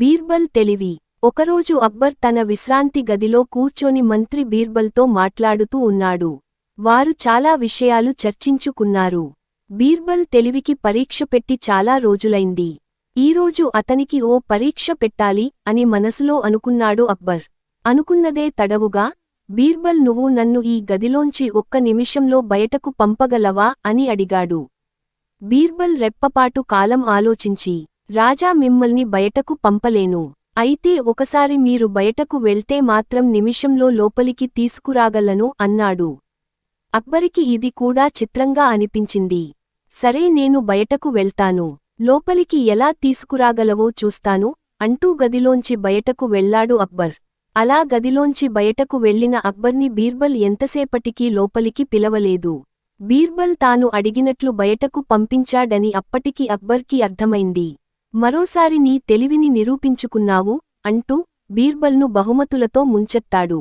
బీర్బల్ తెలివి. ఒకరోజు అక్బర్ తన విశ్రాంతి గదిలో కూర్చొని మంత్రి బీర్బల్తో మాట్లాడుతూ ఉన్నాడు. వారు చాలా విషయాలు చర్చించుకున్నారు. బీర్బల్ తెలివికి పరీక్ష పెట్టి చాలా రోజులైంది. ఈరోజు అతనికి ఓ పరీక్ష పెట్టాలి అని మనసులో అనుకున్నాడు అక్బర్. అనుకున్నదే తడవుగా బీర్బల్ నువ్వు నన్ను ఈ గదిలోంచి ఒక్క నిమిషంలో బయటకు పంపగలవా అని అడిగాడు. బీర్బల్ రెప్పపాటు కాలం ఆలోచించి రాజా మిమ్మల్ని బయటకు పంపలేను. అయితే ఒకసారి మీరు బయటకు వెళ్తే మాత్రం నిమిషంలో లోపలికి తీసుకురాగలను అన్నాడు. అక్బరికి ఇది కూడా చిత్రంగా అనిపించింది. సరే నేను బయటకు వెళ్తాను. లోపలికి ఎలా తీసుకురాగలవో చూస్తాను అంటూ గదిలోంచి బయటకు వెళ్ళాడు అక్బర్. అలా గదిలోంచి బయటకు వెళ్ళిన అక్బర్ని బీర్బల్ ఎంతసేపటికీ లోపలికి పిలవలేదు. బీర్బల్ తాను అడిగినట్లు బయటకు పంపించాడని అప్పటికి అక్బర్కి అర్థమైంది. మరోసారి నీ తెలివిని నిరూపించుకున్నావు అంటూ బీర్బల్ను బహుమతులతో ముంచెత్తాడు.